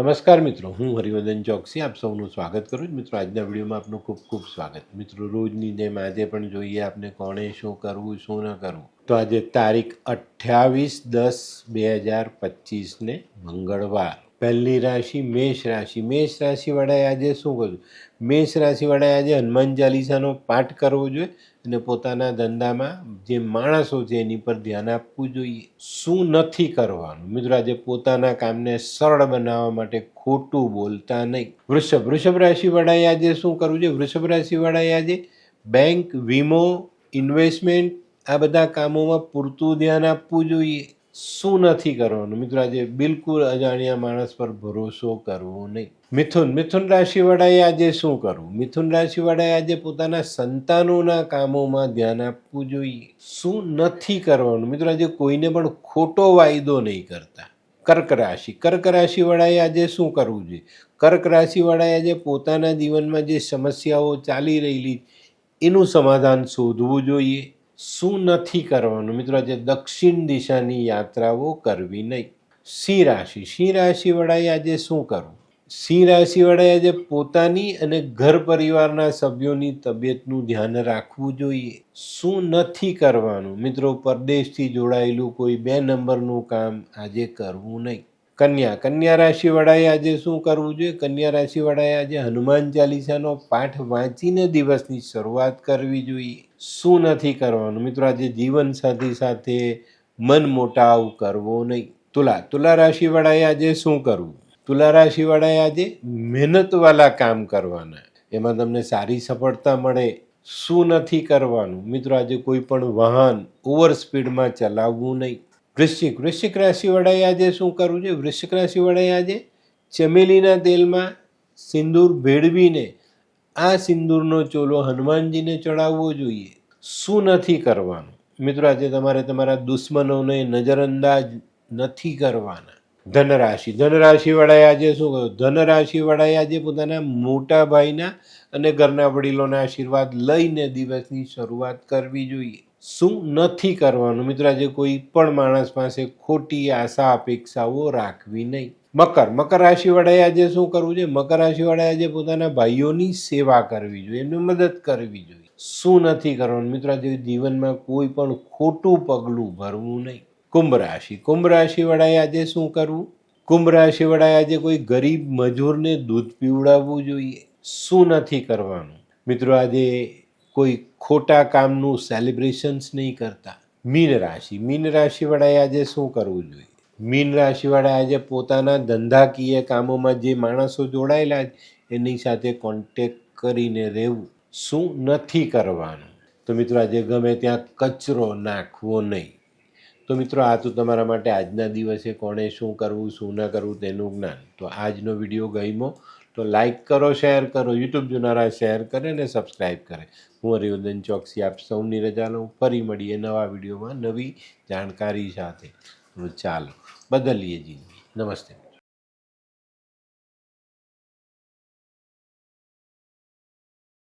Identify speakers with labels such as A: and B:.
A: નમસ્કાર મિત્રો, હું હરિવર્ધન ચોકસી, આપ સૌનું સ્વાગત કરું છું. મિત્રો, આજના વિડીયોમાં આપનું ખૂબ ખૂબ સ્વાગત. મિત્રો, રોજની જેમ આજે પણ જોઈએ આપને કોણે શું કરવું, શું ન કરવું. તો આજે તારીખ અઠ્યાવીસ દસ બે હજાર પચીસને મંગળવાર. પહેલી રાશિ મેષ રાશિ. મેષ રાશિવાળાએ આજે શું કરવું મેષ રાશિવાળાએ આજે હનુમાન ચાલીસાનો પાઠ કરવો જોઈએ અને પોતાના ધંધામાં જે માણસો છે એની પર ધ્યાન આપવું જોઈએ. શું નથી કરવાનું? મિત્રો, આજે પોતાના કામને સરળ બનાવવા માટે ખોટું બોલતા નહીં. વૃષભ વૃષભ રાશિવાળાએ આજે શું કરવું છે વૃષભ રાશિવાળાએ આજે બેંક, વીમો, ઇન્વેસ્ટમેન્ટ આ બધા કામોમાં પૂરતું ધ્યાન આપવું જોઈએ. શું નથી કરવાનું? મિત્રો, આજે બિલકુલ અજાણ્યા માણસ પર ભરોસો કરવો નહીં. મિથુન મિથુન રાશિવાળાએ આજે શું કરવું? મિથુન રાશિવાળાએ આજે પોતાના સંતાનોના કામોમાં ધ્યાન આપવું જોઈએ. શું નથી કરવાનું? મિત્રો, આજે કોઈને પણ ખોટો વાયદો નહીં કરતા. કર્ક રાશિ, કર્ક રાશિવાળાએ આજે શું કરવું જોઈએ? કર્ક રાશિવાળાએ આજે પોતાના જીવનમાં જે સમસ્યાઓ ચાલી રહેલી, એનું સમાધાન શોધવું જોઈએ. શું નથી કરવાનું? મિત્રો, આજે દક્ષિણ દિશાની યાત્રાઓ કરવી નહીં. સિંહ રાશિ. સિંહ રાશિવાળાએ આજે શું કરવું? સિંહ રાશિવાળાએ આજે પોતાની અને ઘર પરિવારના સભ્યોની તબિયતનું ધ્યાન રાખવું જોઈએ. શું નથી કરવાનું? મિત્રો, પરદેશથી જોડાયેલું કોઈ બે નંબરનું કામ આજે કરવું નહીં. કન્યા. કન્યા રાશિવાળાએ આજે શું કરવું જોઈએ? કન્યા રાશિવાળાએ આજે હનુમાન ચાલીસાનો પાઠ વાંચીને દિવસની શરૂઆત કરવી જોઈએ. શું નથી કરવાનું? મિત્રો, આજે જીવનસાથી સાથે મન મોટાવ કરવો નહીં. તુલા. તુલા રાશિવાળાએ આજે શું કરવું? તુલા રાશિવાળાએ આજે મહેનતવાળા કામ કરવાના. એમાં તમને સારી સફળતા મળે. શું નથી કરવાનું? મિત્રો, આજે કોઈ પણ વાહન ઓવર સ્પીડમાં ચલાવવું નહીં. વૃશ્ચિક વૃશ્ચિક રાશિવાળાએ આજે શું કરવું છે વૃશ્ચિક રાશિવાળાએ આજે ચમેલીના તેલમાં સિંદૂર ભેળવીને આ સિંદૂરનો ચોલો હનુમાનજીને ચડાવવો જોઈએ. શું નથી કરવાનું? મિત્રો, આજે તમારે તમારા દુશ્મનોને નજરઅંદાજ નથી કરવાના. ધનરાશિ ધનરાશિવાળાએ આજે શું કહ્યું ધનરાશિવાળાએ આજે પોતાના મોટા ભાઈના અને ઘરના વડીલોના આશીર્વાદ લઈને દિવસની શરૂઆત કરવી જોઈએ. શું નથી કરવાનું? મિત્રો, આજે કોઈ પણ માણસ પાસે ખોટી આશા, અપેક્ષાઓ રાખવી નહીં. મકર. મકર રાશિવાળાએ આજે શું કરવું જોઈએ? મકર રાશિવાળાએ આજે પોતાના ભાઈઓની સેવા કરવી જોઈએ, એમને મદદ કરવી જોઈએ. શું નથી કરવાનું? મિત્રો, આજે જીવનમાં કોઈ પણ ખોટું પગલું ભરવું નહીં. કુંભ રાશિ. કુંભ રાશિવાળાએ આજે શું કરવું? કુંભ રાશિવાળાએ આજે કોઈ ગરીબ મજૂરને દૂધ પીવડાવવું જોઈએ. શું નથી કરવાનું? મિત્રો, આજે કોઈ ખોટા કામનું સેલિબ્રેશન્સ નહીં કરતા. મીન રાશિ. મીન રાશિવાળાએ આજે શું કરવું જોઈએ? મીન રાશિવાળાએ આજે પોતાના ધંધાકીય કામોમાં જે માણસો જોડાયેલા એની સાથે કોન્ટેક કરીને રહેવું. શું નથી કરવાનું? તો મિત્રો આજે ગમે ત્યાં કચરો નાખવો નહીં. તો મિત્રો, આ તો તમારા માટે આજના દિવસે કોણે શું કરવું, શું ન કરવું તેનું જ્ઞાન. તો આજનો વીડિયો ગમો તો લાઈક કરો, શેર કરો, યુટ્યુબ જોનારા શેર કરે અને સબસ્ક્રાઈબ કરે. હું હરિવર્ધન ચોકસી, આપ સૌની રજા લઉં. ફરી મળીએ નવા વિડીયોમાં નવી જાણકારી સાથે. ચાલો, બદલીએ જિંદગી. નમસ્તે.